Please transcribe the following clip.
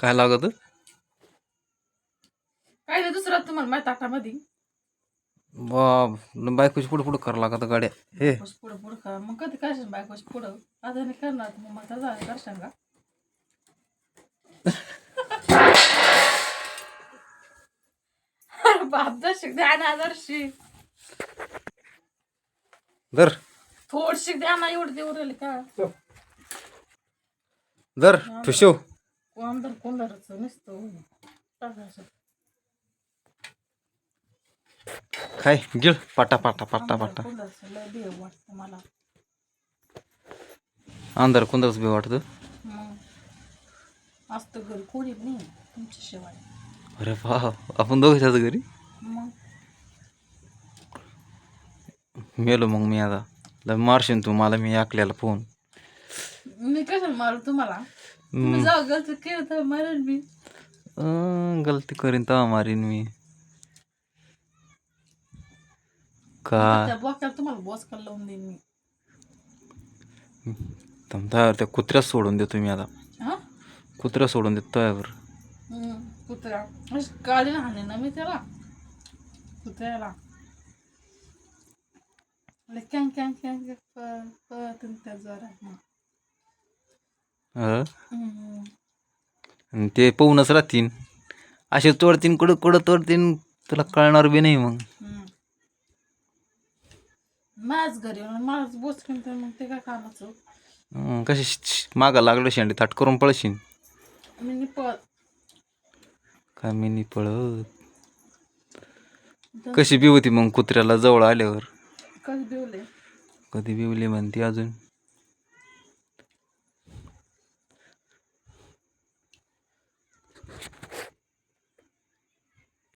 काय लागत? काय नाही दुसरं तुम्हाला माझ्या ताटामध्ये. बाप बायकोची पुढे पुढे करावं लागत गाड्या. हे. बायकोच पुढं पुढं का मग कधी करशील बायकोच पुढं? आता नाही करणार मग माझा झालं करशाल का? अरे बाप दर्शक द्या ना दर्शिक दर थोडशी द्या ना एवढं देऊ राहिले का? दर ठुशव नसतं टाकायचं काय गिळ. पाटा पाटा पाटा पाटा. वाटतं मला. अंधार कोणताच बी वाटतं? मग. असतं घरी कोणी नाही तुमच्या शिवाय अरे वा आपण दोघे घरी? मेलो मग मी आता. मारशील तू मला मी ऐकलेला फोन. मी कशाला मारू तुम्हाला? तुम्ही जाऊ गलती मी गलती करीन तेव्हा मारीन मी का त्या बोक्याला तुम्हाला बॉस लावून देईन मी समजा त्या कुत्र्यात सोडून देतो मी आता हा कुत्र्या सोडून देतो त्यावर हम्म, कुत्र्या अशी काळी हाणे ना मी त्याला कुत्र्याला लय कॅन कॅन कॅन कॅन प- पळत त्या जोरात अं? हम्म. आणि ते पाहूनच राहतीन. असे तोडतीन कुठं कुठं तोडतीन तुला कळणार बी नाही मग. हम्म. माझ घरी येऊन माझ बोच तर मग ते काय कामाचं? अं, कशी श- श- मागं लागलं शेंडी ताट करून पळशीन. मी नि पळ काय मी नाही पळत? कशी बी होती मग कुत्र्याला जवळ आल्यावर? कधी बिवले? कधी बिवली म्हणते अजून?